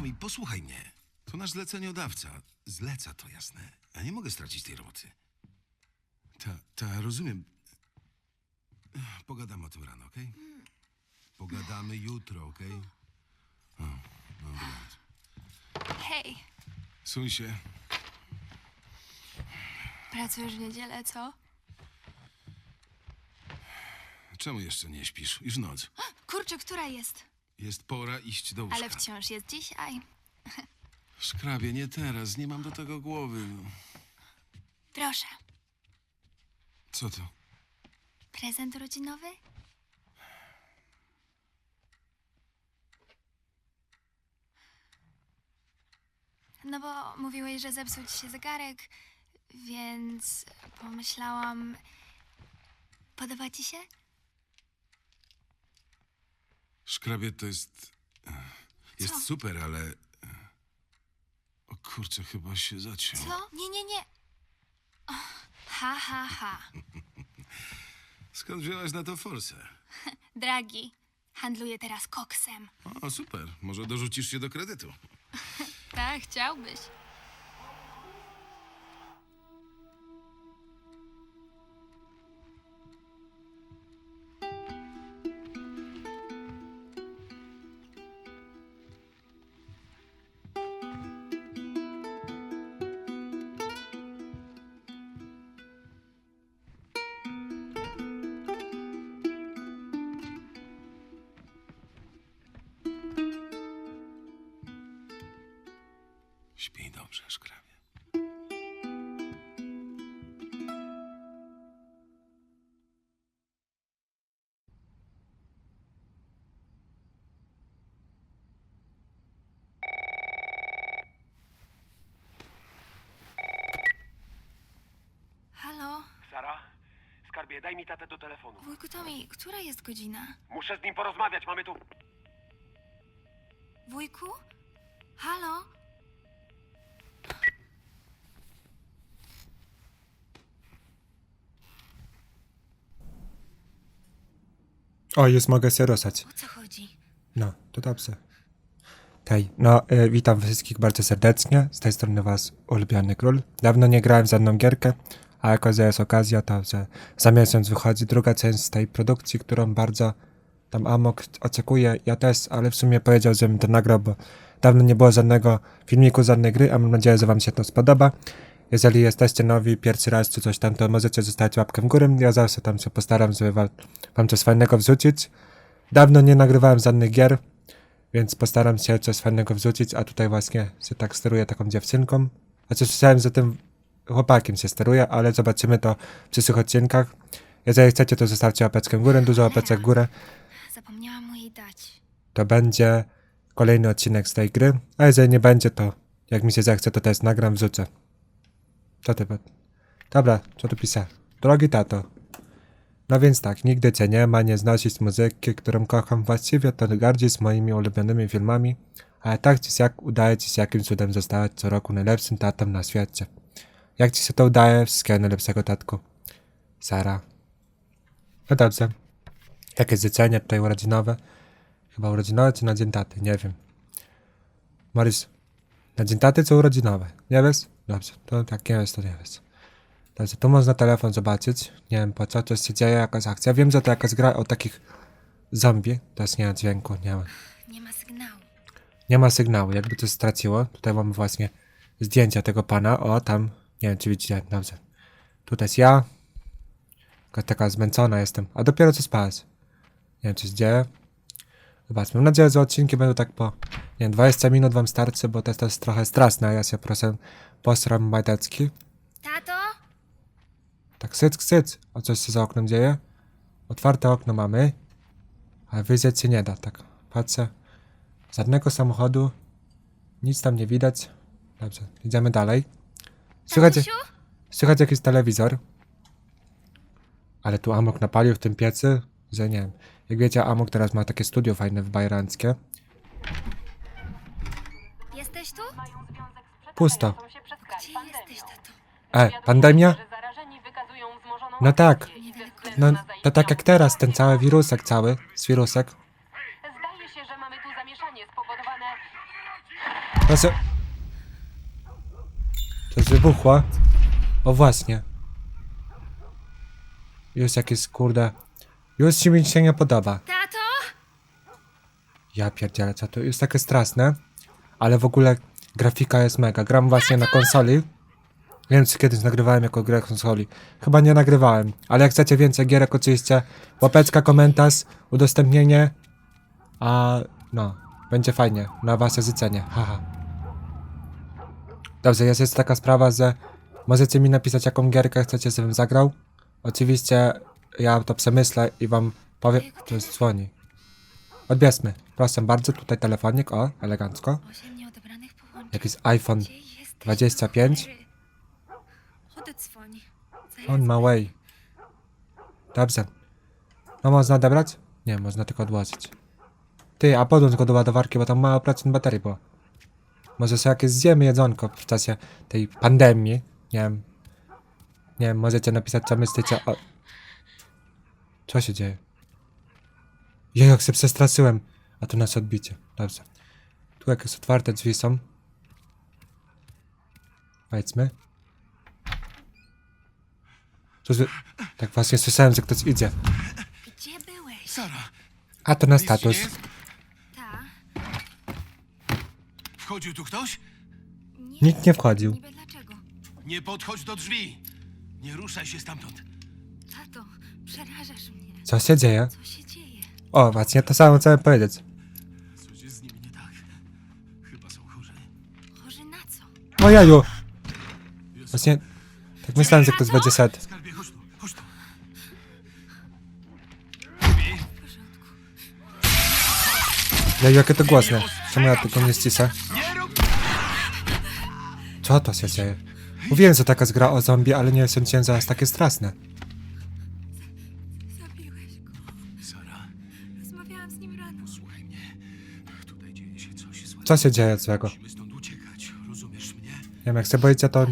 Tomi, posłuchaj mnie. To nasz zleceniodawca. Zleca to, jasne. Ja nie mogę stracić tej roboty. Ta, ta, rozumiem. Pogadamy o tym rano, okej? Pogadamy jutro, okej? O, dobra. Hej, Suń się. pracujesz w niedzielę, co? Czemu jeszcze nie śpisz? Już noc. Kurczę, która jest? Jest pora iść do łóżka. Ale wciąż jest dzisiaj. Szkrabie, nie teraz. Nie mam do tego głowy. No. Proszę, Co to? prezent urodzinowy? No bo mówiłeś, że zepsuł ci się zegarek, więc pomyślałam... Podoba ci się? Szkrabie to jest... Jest Co? super, ale... O kurczę, chyba się zaciął. Co? Nie, nie, nie. O, ha, ha, ha. Skąd wzięłaś na to forsę? Dragi, handluję teraz koksem. O, super. Może dorzucisz się do kredytu. Tak, chciałbyś. Dobrze, szkrabie. Halo? Sara? Skarbie, daj mi tatę do telefonu. Wujku Tomi, która jest godzina? Muszę z nim porozmawiać, mamy tu... Wujku? Halo? O, już mogę się ruszać. O co chodzi? No, to dobrze. Hej, no, y, witam wszystkich bardzo serdecznie. Z tej strony was ulubiony król. Dawno nie grałem w żadną gierkę, a jako, że jest okazja, to że za miesiąc wychodzi druga część z tej produkcji, którą bardzo tam Amok oczekuje. Ja też, ale w sumie powiedział, żebym to nagrał, bo dawno nie było żadnego filmiku, żadnej gry, a mam nadzieję, że wam się to spodoba. Jeżeli jesteście nowi, pierwszy raz czy coś tam, to możecie zostawić łapkę w górę. Ja zawsze tam się postaram, żeby wa- wam coś fajnego wrzucić. Dawno nie nagrywałem żadnych gier, więc postaram się coś fajnego wrzucić, a tutaj właśnie się tak steruję taką dziewczynką. Znaczy słyszałem, że tym chłopakiem się steruje, ale zobaczymy to w przyszłych odcinkach. Jeżeli chcecie, to zostawcie łapeczkę w górę, dużo łapeczek w górę. Zapomniałam mu jej dać. To będzie kolejny odcinek z tej gry, a jeżeli nie będzie, to jak mi się zechce, to też nagram, wrzucę. Co ty? Dobra, co tu pisać? Drogi tato. No więc tak, nigdy cię nie ma, nie znosić muzyki, którą kocham właściwie, to gardzić moimi ulubionymi filmami, ale tak czy siak udaje ci się jakimś cudem zostawać co roku najlepszym tatą na świecie. Jak ci się to udaje? Wszystkiego najlepszego, tatku. Sara. No dobrze. Jakieś życzenie tutaj urodzinowe? Chyba urodzinowe czy na dzień taty? Nie wiem. Morris, na dzień taty czy urodzinowe? Nie wiesz? Dobrze, to tak nie wiesz, to nie wiesz. Dobrze, tu można telefon zobaczyć. Nie wiem po co, coś się dzieje, jakaś akcja. Wiem, że to jakaś gra o takich zombie. Teraz nie ma dźwięku, nie ma. Nie ma sygnału. Nie ma sygnału, jakby to straciło. Tutaj mamy właśnie zdjęcia tego pana. O, tam, nie wiem czy widzicie, dobrze. Tutaj jest ja. Taka, taka zmęczona jestem. A dopiero co spałeś. Nie wiem, czy się dzieje. Zobaczmy. Mam nadzieję, że odcinki będą tak po, nie wiem, 20 minut wam starczy, bo to jest trochę straszne. Ja się proszę posram majtecki. Tato? Tak, syc, syc. A coś się za oknem dzieje? Otwarte okno mamy. Ale wyjrzeć się nie da, tak. Patrzę. Żadnego samochodu. Nic tam nie widać. Dobrze, idziemy dalej. Słychać, Tatusiu? słychać jakiś telewizor. Ale tu Amok napalił w tym piecy, że nie wiem. Jak wiecie, Amok teraz ma takie studio fajne w Bajranckie. Jesteś tu? Pusto. Gdzie jesteś, tato? E, pandemia? No tak. No, to tak jak teraz, ten cały wirusek cały, z wirusek. Zdaje się, że mamy tu zamieszanie spowodowane... To się... To się wybuchło. O właśnie. Już jakieś kurde... Już ci mi się nie podoba. Tato? Ja pierdzielę, co to jest takie straszne. Ale w ogóle grafika jest mega. Gram właśnie na konsoli. Nie wiem, czy kiedyś nagrywałem jako grę konsoli. Chyba nie nagrywałem. Ale jak chcecie więcej gierek, oczywiście łapeczka, komentarz, udostępnienie. A no, będzie fajnie. Na wasze życzenie. Haha. Dobrze, jest jeszcze taka sprawa, że możecie mi napisać, jaką gierkę chcecie, żebym zagrał. Oczywiście ja to przemyślę i wam powiem, to jest dzwoni. Odbierzmy. Proszę bardzo, tutaj telefonik, o, elegancko. Połączeń. Jakiś iPhone Gdzie jesteś, 25. stary? Odedzwoń. Zaraz On ma way. Dobrze. No można odebrać? Nie, można tylko odłożyć. Ty, a podłącz go do ładowarki, bo tam mało procent baterii było. Może sobie jakieś zjemy jedzonko w czasie tej pandemii. Nie wiem. Nie wiem, możecie napisać co myślicie o... Co się dzieje? Jej, jak się przestraszyłem. A tu nasze odbicie. Dobrze. Tu jakieś otwarte drzwi są. Wejdźmy. Co wy... Tak właśnie słyszałem, że ktoś idzie. Gdzie byłeś? Sara, A to na nic ci nie status. jest? Ta? Wchodził tu ktoś? Nie. Nikt nie wchodził. Niby dlaczego? Nie podchodź do drzwi. Nie ruszaj się stamtąd. Tato, przerażasz mnie. Co się dzieje? Co się dzieje? O, właśnie to samo co powiedzieć. Coś jest z nimi nie tak. Chyba są chorzy. Chorzy na co? O jaju! Właśnie... Tak myślałem, że ktoś będzie szedł. Skarbie, chodź tu, chodź tu. Jaju, jakie to głośne. Czemu ja tylko nie rób! Co to się dzieje? Mówiłem, że taka jest gra o zombie, ale nie sądziłem, że aż takie straszne. Zabiłeś go. Sara, Rozmawiałam z nim rano. słuchaj mnie. Tutaj dzieje się coś złego. Co się dzieje złego? Musimy stąd uciekać, rozumiesz mnie? Nie wiem, jak się boicie, to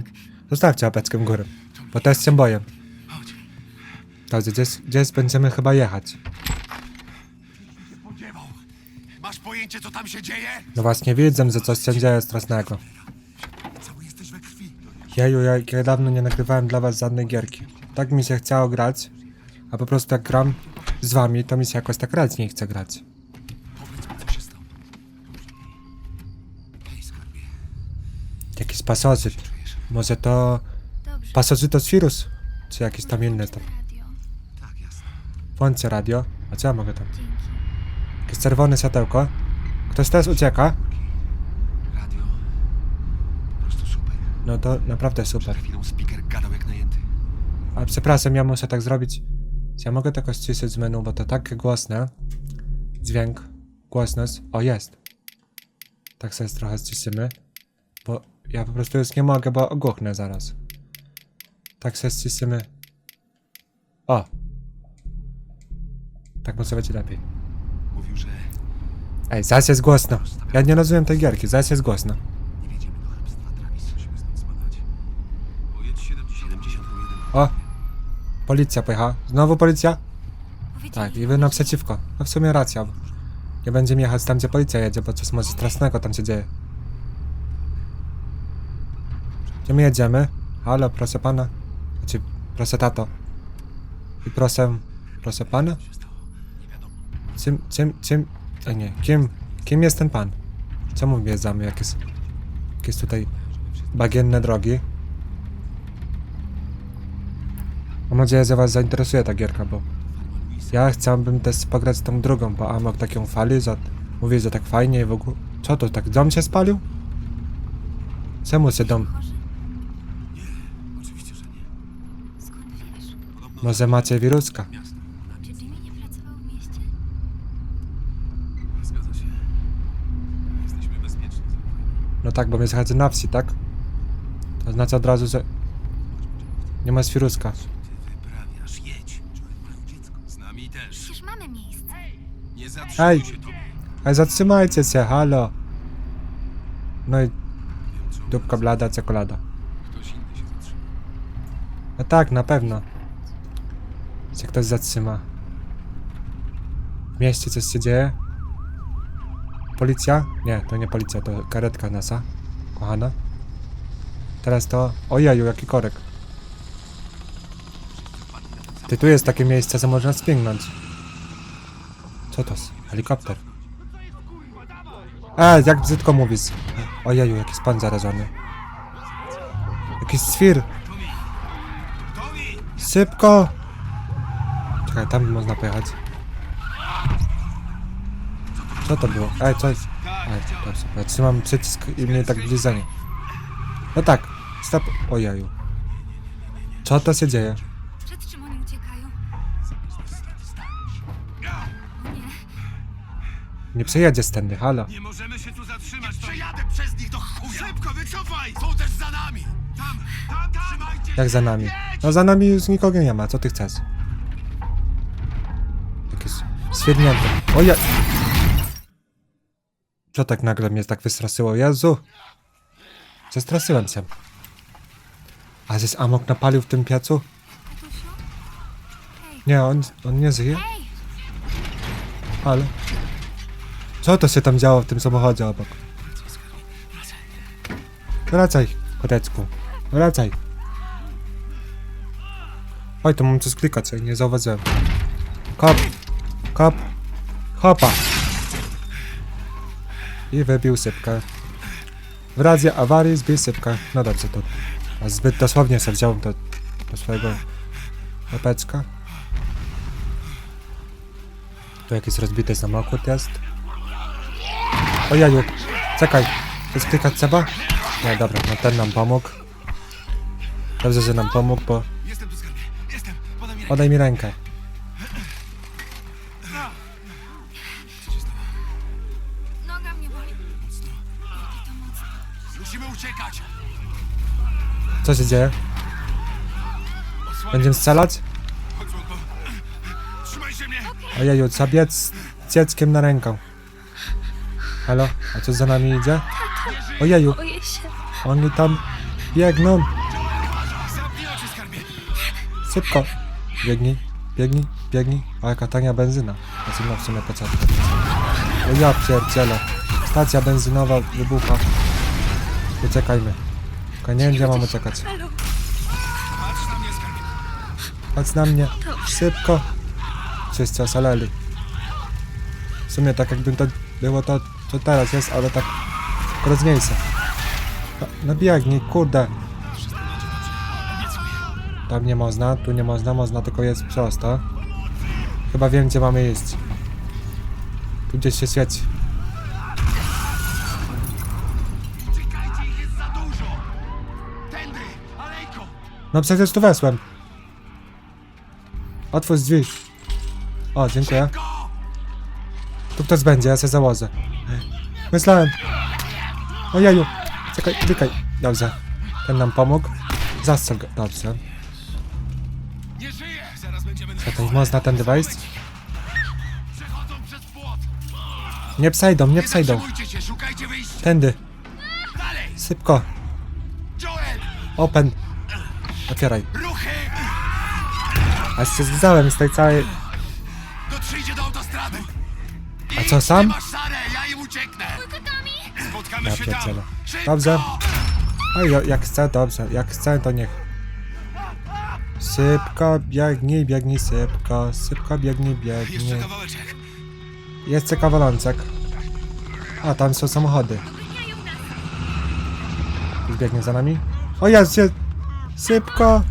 zostawcie łapeczkę w górę. Bo też się boję. Dobrze, gdzieś, gdzieś będziemy chyba jechać. Masz pojęcie, co tam się dzieje? No właśnie, widzę, że coś się dzieje strasznego. Cały jesteś we krwi. Jeju, ja, ja dawno nie nagrywałem dla was żadnej gierki. Tak mi się chciało grać, a po prostu jak gram z wami, to mi się jakoś tak grać nie chce grać. Jakiś pasożyt. Może to Dobrze. pasożytos wirus? Czy jakiś tam inny tam. Radio. Tak, jasne. Włączcie radio. A co ja mogę tam? Dzięki. Jakieś czerwone światełko. Ktoś teraz ucieka? Radio. Po prostu super. No to naprawdę super. Przed chwilą speaker gadał jak najęty. Ale przepraszam, ja muszę tak zrobić. Czy ja mogę tylko ściszyć z menu, bo to takie głośne. Dźwięk, głośność. O, jest. Tak sobie trochę ściszymy. Bo ja po prostu już nie mogę, bo ogłuchnę zaraz. Tak sobie ściszymy. O! Tak może będzie lepiej. Mówił, że Ej, zaś jest głośno. Ja nie rozumiem tej gierki, zaś jest głośno. nie wjedziemy do hrabstwa Travis. Musimy stąd spadać. Pojedź 71. O! Policja pojechała. Znowu policja? Tak, i wy naprzeciwko. No w sumie racja. Nie będziemy jechać tam, gdzie policja jedzie, bo coś może strasznego tam się dzieje. Gdzie my jedziemy? Halo, proszę pana. Znaczy, proszę tato. I proszę, proszę pana? Czym, czym, czym, a nie, kim, kim jest ten pan? Czemu wjeżdżamy, jak jest, jak jest tutaj bagienne drogi? Mam nadzieję, że was zainteresuje ta gierka, bo ja chciałbym też pograć tą drugą, bo Amok taką fali, że mówię, że tak fajnie i w ogóle... Co to, tak dom się spalił? Czemu się dom... chorzy. Oczywiście, że nie. Skąd wiesz? Może macie wiruska? Czy Jimmy nie pracował w mieście? Zgadza się. Jesteśmy bezpieczni. No tak, bo mnie zachodzi na wsi, tak? To znaczy od razu, że... Nie ma wiruska. Ty wyprawiasz, jedź. dziecko. Z nami też. Przecież mamy miejsce. Nie zatrzymuj Ej! się tu. Zatrzymajcie się, halo! No i Wiem, co dupka blada, czekolada. Ktoś inny się zatrzyma. No tak, na pewno. Się ktoś zatrzyma. W mieście coś się dzieje? Policja? Nie, to nie policja, to karetka nasa. Kochana. Teraz to... Ojeju, jaki korek. Ty, tu jest takie miejsce, co można spingnąć. Co to jest? Helikopter. E, jak brzydko mówisz. Ojeju, jaki pan zarażony. Jakiś swir. Szybko! Czekaj, tam można pojechać. Co to było? Ej, co jest? Ej, dobrze, ja trzymam przycisk i mnie tak blizanie. No tak, stop. Ojeju. Co to się dzieje? Przed czym oni uciekają? Nie. Nie przejedzie stędy, halo. Nie możemy się tu zatrzymać. Przejadę przez nich do chuja. Szybko, wycofaj! Są też za nami. Tam, tam, tam. Trzymajcie Jak za nami? No za nami już nikogo nie ma, co ty chcesz? Jakieś świetnięte. Oje! Co tak nagle mnie tak wystraszyło? Jezu! Zestraszyłem się. A żeś amok napalił w tym piecu? Nie, on, on nie hej! Ale... Co to się tam działo w tym samochodzie obok? Wracaj, kotecku. Wracaj. Oj, to mam coś klikać, nie zauważyłem. Kop. Kop. Hopa. I wybił sypkę. W razie awarii zbił sypkę. No dobrze, to... A zbyt dosłownie sobie wziąłem to do swojego łapeczka. Tu jakiś rozbity samochód jest. Ojeju, czekaj. To jest klikać trzeba? Nie, dobra, no ten nam pomógł. Dobrze, że nam pomógł, bo... Podaj mi rękę. Co się dzieje? Będziemy strzelać? Ojeju, trzeba biec z dzieckiem na rękę. Halo? A co za nami idzie? Ojeju, Boję oni tam biegną. Szybko. Biegnij, biegnij, biegnij. A jaka tania benzyna. No w sumie po co? O ja pierdzielę. Stacja benzynowa wybucha. Uciekajmy. Tylko nie wiem gdzie mamy czekać. Halo, Patrz na mnie. Szybko. Wszyscy osaleli. W sumie tak jakby to było to, co teraz jest, ale tak rozmniejsze. No, no biegnij, kurde. Tam nie można, tu nie można, można tylko jest prosto. Chyba wiem gdzie mamy iść. Tu gdzieś się świeci. No przecież tu wesłem. Otwórz drzwi. O, dziękuję. Tu ktoś będzie, ja się założę. Myślałem. Ojeju. Czekaj, dykaj. Dobrze. Ten nam pomógł. Zastrzel go. Dobrze. Czekaj, można przez płot. Nie przejdą, nie przejdą. Tędy. Szybko. Open. Otwieraj. ruchy. Aż się zgadzałem z tej całej... Dotrzyjcie do autostrady. A co sam? Ja im ucieknę. Spotkamy Ja się tam. Dobrze. Oj, o, jak chcę, dobrze. Jak chcę, to niech. Szybko, biegnij, biegnij, szybko. Szybko, biegnij, Jeszcze biegnij. kawałeczek. Jest kawalącek. A, tam są samochody. Zbiegnie za nami. O, jest się... Szybko!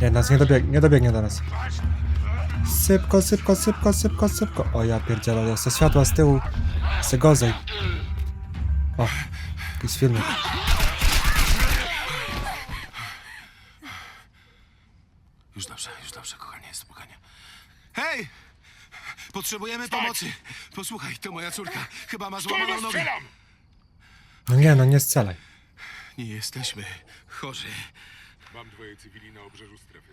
Nie, nas nie dobiegnie, nie dobiegnie do nas. Szybko, szybko, szybko, szybko, szybko. O, ja pierdzielę, jest to światła z tyłu. Jest gorzej. O, jakiś filmik. Już dobrze, już dobrze, kochanie, spokojnie. Hej! Potrzebujemy pomocy. Posłuchaj, to moja córka. Chyba ma złamaną nogę. No nie, no nie strzelaj. Nie jesteśmy chorzy. Mam dwoje cywili na obrzeżu strefy.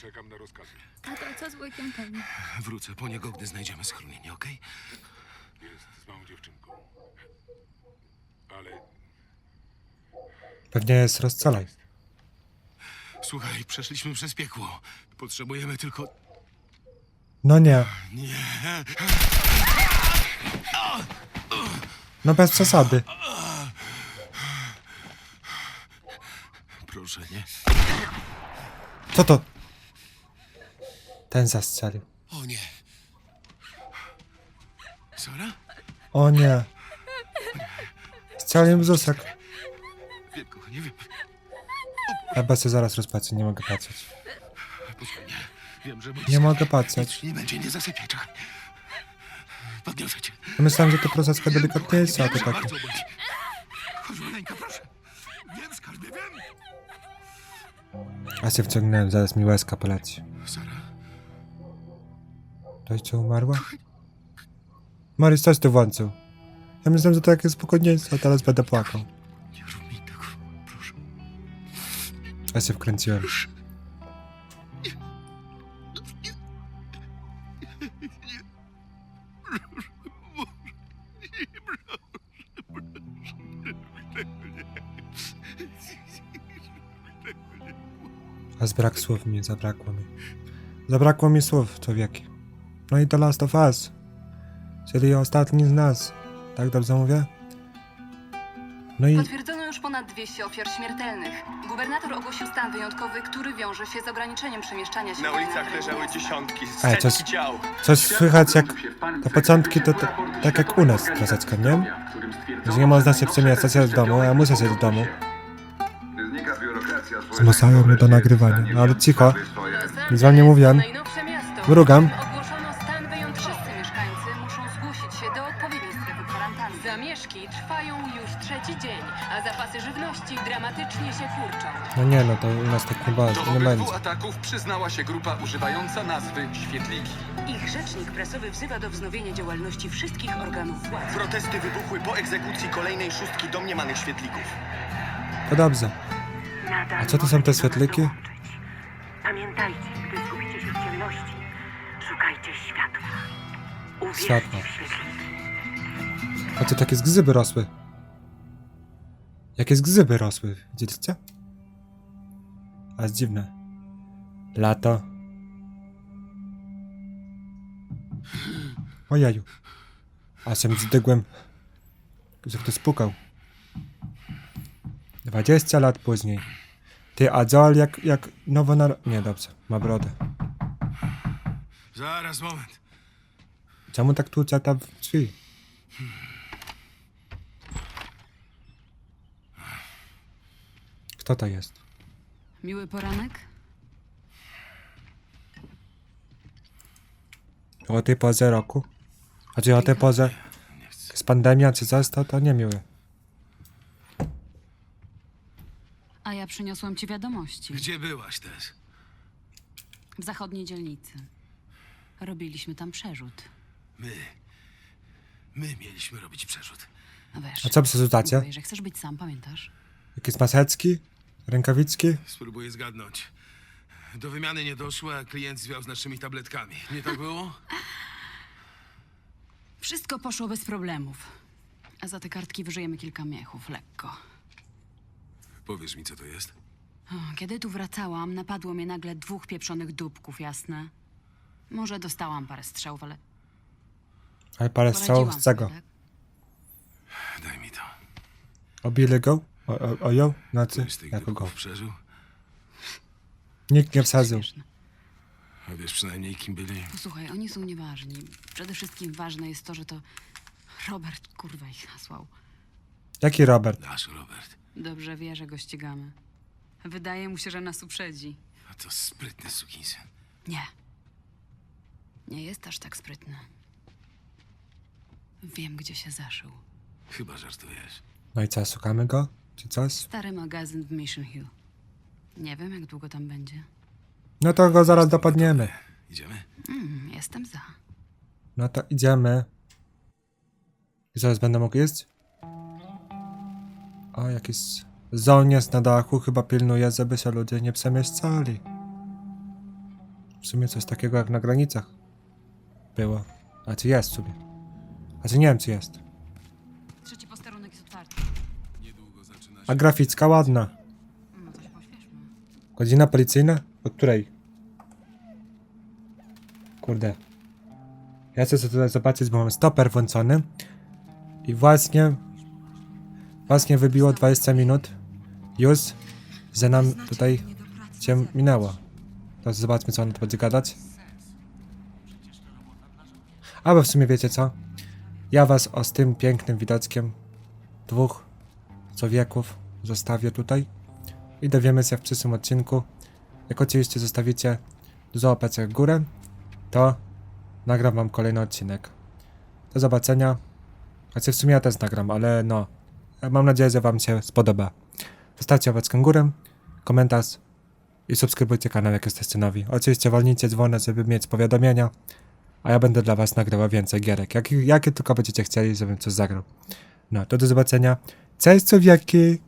Czekam na rozkazy. tato, co z wujkiem Penny? Wrócę po niego, gdy znajdziemy schronienie, okej? Jest z małą dziewczynką. Ale Pewnie jest rozstrzelaj. Słuchaj, przeszliśmy przez piekło. Potrzebujemy tylko... No nie. Nie. No bez przesady. Proszę, nie? Co to? Ten zastrzelił. O nie. Sara? O nie. Strzelił brzusek. Wiem, kochanie, wiem. Chyba się zaraz rozpatrzę, nie mogę patrzeć. Posłuchaj mnie. Wiem, że... Nie mogę patrzeć. Nie będzie, nie zasypiaj, czekaj. Podniosę cię. Myślałem, że to troszeczkę delikatniejsze, a to Wiem, że takie. bardzo boli. Chodź, maleńka, proszę. Wiem, skarbie, wiem. A się wciągnąłem, zaraz mi łezka poleci. Sara? To jeszcze umarła? Maryś, coś tu włączył. Ja myślałem, że to jakieś spokojniejsze, a teraz będę płakał. Nie rób mi tego, proszę. Ja się wkręciłem. A zbrak słów mi, zabrakło mi. Zabrakło mi słów, człowieki. No i to Last of Us. Czyli ostatni z nas. Tak dobrze mówię? No i Potwierdzono już ponad 200 ofiar śmiertelnych. Gubernator ogłosił stan wyjątkowy, który wiąże się z ograniczeniem przemieszczania się Na ulicach leżały dziesiątki, setki ciał. coś słychać jak te początki to, to tak jak u nas troszeczkę, nie? Że nie można się przemieszczać ja w domu, a ja muszę siedzieć w domu. Zmuszają mnie do nagrywania, no ale cicho. Nic wam nie mówiłem. najnowsze miasto, Mrugam. którym Ogłoszono stan wyjątkowy. Wszyscy mieszkańcy muszą zgłosić się do odpowiedniej strefy kwarantanny. Zamieszki trwają już trzeci dzień, a zapasy żywności dramatycznie się kurczą. No nie no, to u nas tak nie, ba- Do nie będzie. obydwu ataków przyznała się grupa używająca nazwy Świetliki. Ich rzecznik prasowy wzywa do wznowienia działalności wszystkich organów władzy. Protesty wybuchły po egzekucji kolejnej szóstki domniemanych świetlików. To dobrze. Nadal A co to są te dołączyć. Pamiętajcie, gdy zgubicie się w ciemności, szukajcie światła. Uwierzcie w świetliki. A co takie zgrzyby rosły? Jakie zgrzyby rosły, widzieliście? A jest dziwne. Lato. Ojeju. A się zdygłem. Że ktoś pukał. 20 lat później. Ty, a Joel jak, jak nowo nar... Nie, dobrze. Ma brodę. Zaraz, moment. Czemu tak tłucze tam w drzwi? Kto to jest? Miły poranek? O tej porze roku? A czy o tej porze jest pandemia czy coś, to, to nie A ja przyniosłam ci wiadomości. Gdzie byłaś też? W zachodniej dzielnicy. Robiliśmy tam przerzut. My. My mieliśmy robić przerzut. No wiesz, A co przerzucacie? mówiłeś, że chcesz być sam, pamiętasz? Jakieś maseczki? Rękawiczki? Spróbuję zgadnąć. Do wymiany nie doszło, a klient zwiał z naszymi tabletkami. Nie tak było? Wszystko poszło bez problemów. A za te kartki wyżyjemy kilka miechów, lekko. Powiesz mi, co to jest? O, Kiedy tu wracałam, napadło mnie nagle dwóch pieprzonych dupków, jasne? Może dostałam parę strzałów, ale Ale parę strzałów poradziłam z czego? sobie, tak? Daj mi to. Obili go? O, o, o ją? Ktoś z tych jako go. dupków przeżył? Nikt nie wsadził. Śmieszne. A wiesz przynajmniej, kim byli? Posłuchaj, oni są nieważni. Przede wszystkim ważne jest to, że to Robert kurwa ich nasłał. Jaki Robert? Nasz Robert. Dobrze wie, że go ścigamy. Wydaje mu się, że nas uprzedzi. A to sprytny sukinsyn. Nie. Nie jest aż tak sprytny. Wiem, gdzie się zaszył. Chyba żartujesz. No i co, szukamy go? Czy coś? Stary magazyn w Mission Hill. Nie wiem, jak długo tam będzie. No to go zaraz dopadniemy. Idziemy? Mm, jestem za. No to idziemy. I zaraz będę mógł jeść? O, jakiś żołnierz na dachu chyba pilnuje, żeby się ludzie nie przemieszczali. W sumie coś takiego jak na granicach było. A czy jest sobie? A czy nie wiem, czy jest. Trzeci posterunek jest otwarty. Niedługo zaczyna się. A graficka ładna. No to się pośpieszmy. Godzina policyjna? Od której? Kurde. Ja chcę sobie tutaj zobaczyć, bo mam stoper włączony. I właśnie, właśnie wybiło 20 minut. Już, że nam tutaj się minęło. Teraz zobaczmy, co on tu będzie gadać. Albo w sumie wiecie co? Ja was o z tym pięknym widoczkiem dwóch człowieków zostawię tutaj i dowiemy się w przyszłym odcinku. Jak oczywiście zostawicie dużo łapeczek w górę, to nagram wam kolejny odcinek. Do zobaczenia. Znaczy w sumie ja też nagram, ale no. Mam nadzieję, że wam się spodoba. Zostawcie w górę, komentarz i subskrybujcie kanał, jak jesteście nowi. Oczywiście walnijcie dzwonę, żeby mieć powiadomienia, a ja będę dla was nagrywał więcej gierek, jak, jakie tylko będziecie chcieli, żebym coś zagrał. No, to do zobaczenia. Cześć, człowieki!